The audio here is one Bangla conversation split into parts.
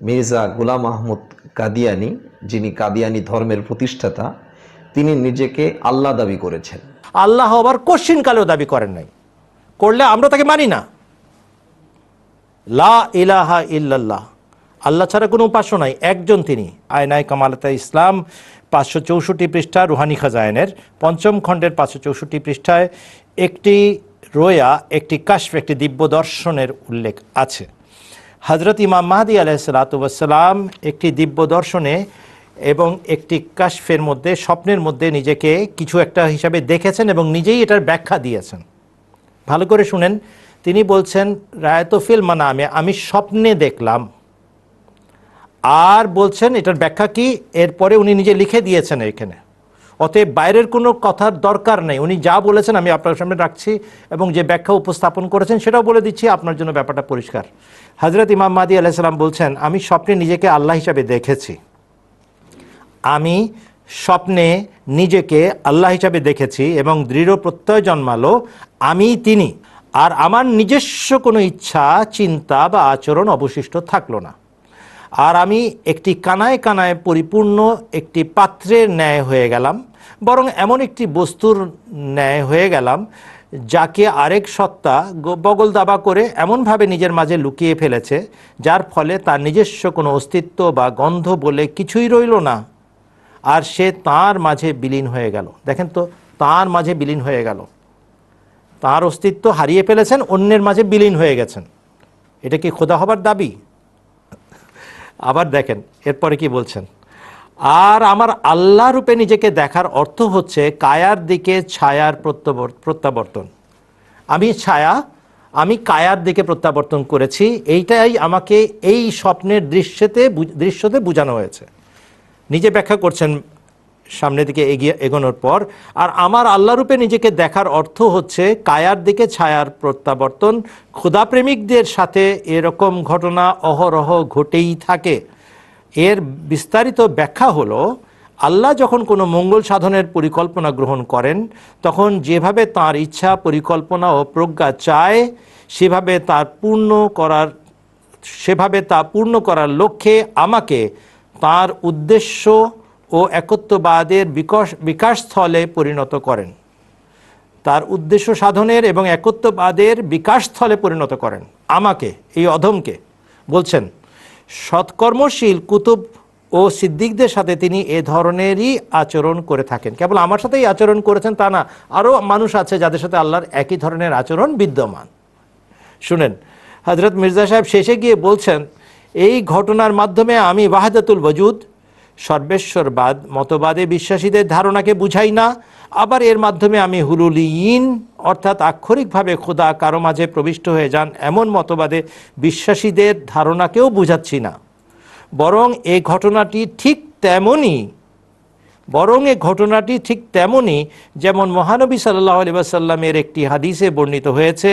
মির্জা গুলাম আহমদ কাদিয়ানি, যিনি কাদিয়ানি ধর্মের প্রতিষ্ঠাতা, তিনি নিজেকে আল্লাহ দাবি করেছেন। আল্লাহ আবার কোশ্চিন কালেও দাবি করেন নাই। করলে আমরা তাকে মানি না। লা ইলাহা ইল্লাল্লাহ। আল্লাহ ছাড়া কোনো উপাস্য নাই। একজন তিনি। আয়নায় কামালাতা ইসলাম, পাঁচশো চৌষট্টি পৃষ্ঠা রুহানি খাজায়নের পঞ্চম খণ্ডের পাঁচশো চৌষট্টি পৃষ্ঠায় একটি রোয়া, একটি কাশফ, একটি দিব্য দর্শনের উল্লেখ আছে। হজরত ইমাম মাহাদি আলাইসালাতাম একটি দিব্য দর্শনে এবং একটি কাশফের মধ্যে, স্বপ্নের মধ্যে নিজেকে কিছু একটা হিসাবে দেখেছেন এবং নিজেই এটার ব্যাখ্যা দিয়েছেন। ভালো করে শুনেন, তিনি বলছেন রায়তফিল মানামে, আমি স্বপ্নে দেখলাম। আর বলছেন, এটার ব্যাখ্যা কি? এরপরে উনি নিজে লিখে দিয়েছেন এখানে। অতএব বাইরের কোনো কথার দরকার নেই। উনি যা বলেছেন আমি আপনার সামনে রাখছি এবং যে ব্যাখ্যা উপস্থাপন করেছেন সেটাও বলে দিচ্ছি, আপনার জন্য ব্যাপারটা পরিষ্কার। হজরত ইমাম মাদি আলাইসাল্লাম বলছেন, আমি স্বপ্নে নিজেকে আল্লাহ হিসাবে দেখেছি। আমি স্বপ্নে নিজেকে আল্লাহ হিসাবে দেখেছি এবং দৃঢ় প্রত্যয় জন্মালো আমি তিনি। আর আমার নিজস্ব কোনো ইচ্ছা, চিন্তা বা আচরণ অবশিষ্ট থাকল না। আর আমি একটি কানায় কানায় পরিপূর্ণ একটি পাত্রের ন্যায় হয়ে গেলাম, বরং এমন একটি বস্তুর ন্যায় হয়ে গেলাম, যাকে আরেক সত্তা বগল দাবা করে এমনভাবে নিজের মাঝে লুকিয়ে ফেলেছে, যার ফলে তার নিজস্ব কোনো অস্তিত্ব বা গন্ধ বলে কিছুই রইল না। আর সে তার মাঝে বিলীন হয়ে গেল। দেখেন তো, তার মাঝে বিলীন হয়ে গেল। তার অস্তিত্ব হারিয়ে ফেলেছেন, অন্যের মাঝে বিলীন হয়ে গেছেন। এটা কি খোদা হবার দাবি? আবার দেখেন, এরপরে কি বলছেন? আর আমার আল্লাহ রূপে নিজেকে দেখার অর্থ হচ্ছে কায়ার দিকে ছায়ার প্রত্যাবর- প্রত্যাবর্তন। আমি ছায়া, আমি কায়ার দিকে প্রত্যাবর্তন করেছি, এইটাই আমাকে এই স্বপ্নের দৃশ্যতে দৃশ্যতে বোঝানো হয়েছে। নিজে ব্যাখ্যা করছেন সামনের দিকে এগিয়ে এগোনোর পর, আর আমার আল্লাহ রূপে নিজেকে দেখার অর্থ হচ্ছে কায়ার দিকে ছায়ার প্রত্যাবর্তন। ক্ষুধাপ্রেমিকদের সাথে এরকম ঘটনা অহরহ ঘটেই থাকে। এর বিস্তারিত ব্যাখ্যা হলো, আল্লাহ যখন কোনো মঙ্গল সাধনের পরিকল্পনা গ্রহণ করেন, তখন যেভাবে তার ইচ্ছা, পরিকল্পনা ও প্রজ্ঞা চায়, সেভাবে তার পূর্ণ করার, সেভাবে তা পূর্ণ করার লক্ষ্যে আমাকে তার উদ্দেশ্য ও একত্ববাদের বিকাশ বিকাশস্থলে পরিণত করেন। তার উদ্দেশ্য সাধনের এবং একত্ববাদের বিকাশস্থলে পরিণত করেন। আমাকে, এই অধমকে, বলছেন, সৎকর্মশীল কুতুব ও সিদ্দিকদের সাথে তিনি এ ধরনেরই আচরণ করে থাকেন। কেবল আমার সাথেই আচরণ করেছেন তা না, আরও মানুষ আছে যাদের সাথে আল্লাহর একই ধরনের আচরণ বিদ্যমান। শুনেন হজরত মির্জা সাহেব শেষে গিয়ে বলছেন, এই ঘটনার মাধ্যমে আমি ওয়াহাদাতুল ওজুদ সর্বেশ্বরবাদ, মতবাদে বিশ্বাসীদের ধারণাকে বুঝাই না। আবার এর মাধ্যমে আমি হুলুলিয়িন, অর্থাৎ আক্ষরিকভাবে খোদা কারও মাঝে প্রবিষ্ট হয়ে যান এমন মতবাদে বিশ্বাসীদের ধারণাকেও বুঝাচ্ছি না। বরং এই ঘটনাটি ঠিক তেমনই বরং এ ঘটনাটি ঠিক তেমনই যেমন মহানবী সাল্লাহ আলি সাল্লামের একটি হাদিসে বর্ণিত হয়েছে,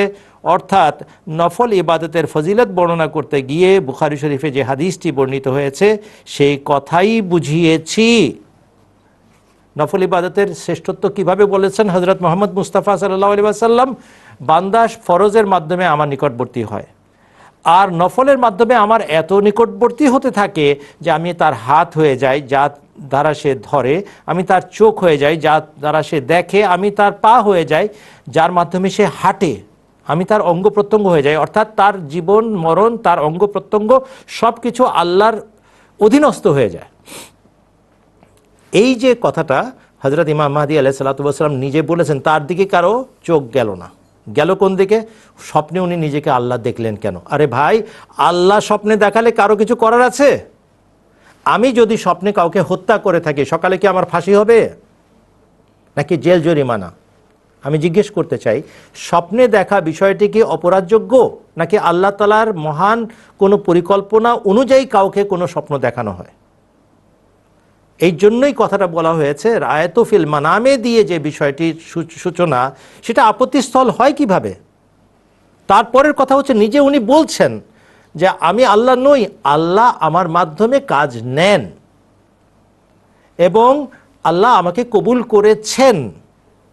অর্থাৎ নফল ইবাদতের ফজিলত বর্ণনা করতে গিয়ে বুখারি শরীফে যে হাদিসটি বর্ণিত হয়েছে, সেই কথাই বুঝিয়েছি। নফল ইবাদতের শ্রেষ্ঠত্ব কীভাবে বলেছেন হজরত মোহাম্মদ মুস্তাফা সাল্লাহ আলি সাল্লাম বান্দাস ফরজের মাধ্যমে আমার নিকটবর্তী হয়। আর নফলের মাধ্যমে আমার এত নিকটবর্তী হতে থাকে যে আমি তার হাত হয়ে যাই, যা দ্বারা সে ধরে, আমি তার চোখ হয়ে যাই, যা দ্বারা সে দেখে, আমি তার পা হয়ে যাই, যার মাধ্যমে সে হাঁটে। আমি তার অঙ্গ প্রত্যঙ্গ হয়ে যাই। অর্থাৎ তার জীবন, মরণ, তার অঙ্গ প্রত্যঙ্গ সব কিছু আল্লাহর অধীনস্থ হয়ে যায়। এই যে কথাটা হজরত ইমাম মাহাদি আলাহ সাল্লাতাম নিজে বলেছেন, তার দিকে কারও চোখ গেল না। গেল কোন দিকে? স্বপ্নে উনি নিজেকে আল্লাহ দেখলেন কেন? আরে ভাই, আল্লাহ স্বপ্নে দেখালে কারও কিছু করার আছে? আমি যদি স্বপ্নে কাউকে হত্যা করে থাকি, সকালে কি আমার ফাঁসি হবে? নাকি জেল জরিমানা? আমি জিজ্ঞেস করতে চাই, স্বপ্নে দেখা বিষয়টি কি অপরাধযোগ্য? নাকি আল্লাহ তালার মহান কোনো পরিকল্পনা অনুযায়ী কাউকে কোনো স্বপ্ন দেখানো হয়? এই জন্যই কথাটা বলা হয়েছে রায়তফিল মানামে দিয়ে যে বিষয়টির সূচনা, সেটা আপত্তিস্থল হয় কীভাবে? তারপরের কথা হচ্ছে, নিজে উনি বলছেন যে আমি আল্লাহ নই, আল্লাহ আমার মাধ্যমে কাজ নেন। এবং আল্লাহ আমাকে কবুল করেছেন।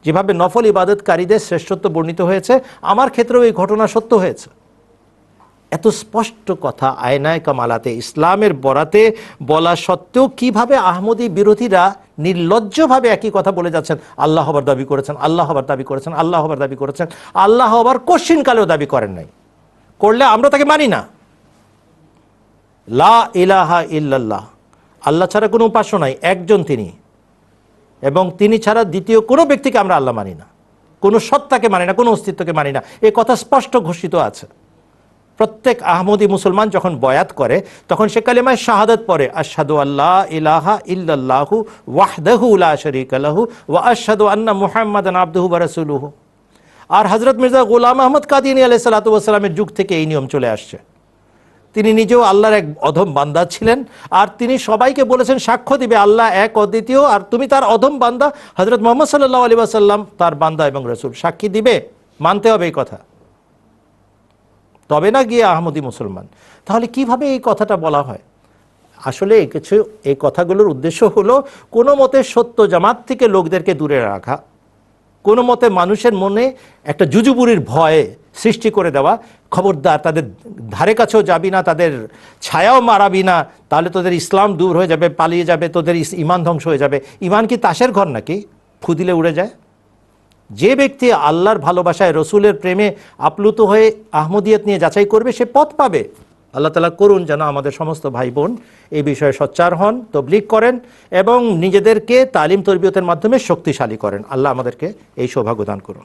যেভাবে নফল ইবাদতকারীদের শ্রেষ্ঠত্ব বর্ণিত হয়েছে, আমার ক্ষেত্রেও এই ঘটনা সত্য হয়েছে। এত স্পষ্ট কথা আয়নায় কামালাতে, ইসলামের বরাতে বলা সত্ত্বেও কীভাবে আহমদী বিরোধীরা নির্লজ্জভাবে একই কথা বলে যাচ্ছেন, আল্লাহ হবার দাবি করেছেন, আল্লাহ হবার দাবি করেছেন, আল্লাহ হবার দাবি করেছেন, আল্লাহ হবার কোশ্চিনকালেও দাবি করেন নাই। করলে আমরা তাকে মানি না। লা ইলাহা ইল্লাল্লাহ। আল্লাহ ছাড়া কোনো উপাস্য নাই, একজন তিনি। এবং তিনি ছাড়া দ্বিতীয় কোনো ব্যক্তিকে আমরা আল্লাহ মানি না। কোনো সত্তাকে মানি না, কোনো অস্তিত্বকে মানি না। এ কথা স্পষ্ট ঘোষিত আছে। প্রত্যেক আহমদী মুসলমান যখন বয়াত করে, তখন সে কালিমায় শাহাদত পড়ে, আশহাদু আল্লাহ ইলাহা ইল্লাল্লাহু ওয়াহদাহু লা শারীকা লাহু ওয়া আশহাদু আন্না মুহাম্মাদান আবদুহু ওয়া রাসূলুহু। আর হযরত মির্জা গোলাম আহমদ কাদিয়ানী আলাইহিস সালাতু ওয়াস সালামের যুগ থেকে এই নিয়ম চলে আসছে। তিনি নিজেও আল্লাহর এক অধম বান্দা ছিলেন, আর তিনি সবাইকে বলেছেন, সাক্ষ্য দিবে আল্লাহ এক অদ্বিতীয়, আর তুমি তার অধম বান্দা হজরত মোহাম্মদ সাল্লাহ আলী আসাল্লাম তার বান্দা এবং রসুল। সাক্ষী দিবে, মানতে হবে এই কথা। তবে না গিয়ে আহমদি মুসলমান। তাহলে কীভাবে এই কথাটা বলা হয়? আসলে কিছু, এই কথাগুলোর উদ্দেশ্য হলো, কোনো মতে সত্য জামাত থেকে লোকদেরকে দূরে রাখা। কোনো মতে মানুষের মনে একটা জুজুবুরির ভয় সৃষ্টি করে দেওয়া। খবরদার, তাদের ধারে কাছেও যাবি না, তাদের ছায়াও মারাবি না, তাহলে তোদের ইসলাম দূর হয়ে যাবে, পালিয়ে যাবে, তোদের ইমান ধ্বংস হয়ে যাবে। ইমান কি তাসের ঘর নাকি? ফুদিলে উড়ে যায়। যে ব্যক্তি আল্লাহর ভালোবাসায়, রসুলের প্রেমে আপ্লুত হয়ে আহমদিয়ত নিয়ে যাচাই করবে, সে পথ পাবে। আল্লাহ তালা করুন যেন আমাদের সমস্ত ভাই বোন এই বিষয়ে সচ্চার হন তবলিক করেন এবং নিজেদেরকে তালিম তরবিয়তের মাধ্যমে শক্তিশালী করেন। আল্লাহ আমাদেরকে এই সৌভাগ্য দান করুন।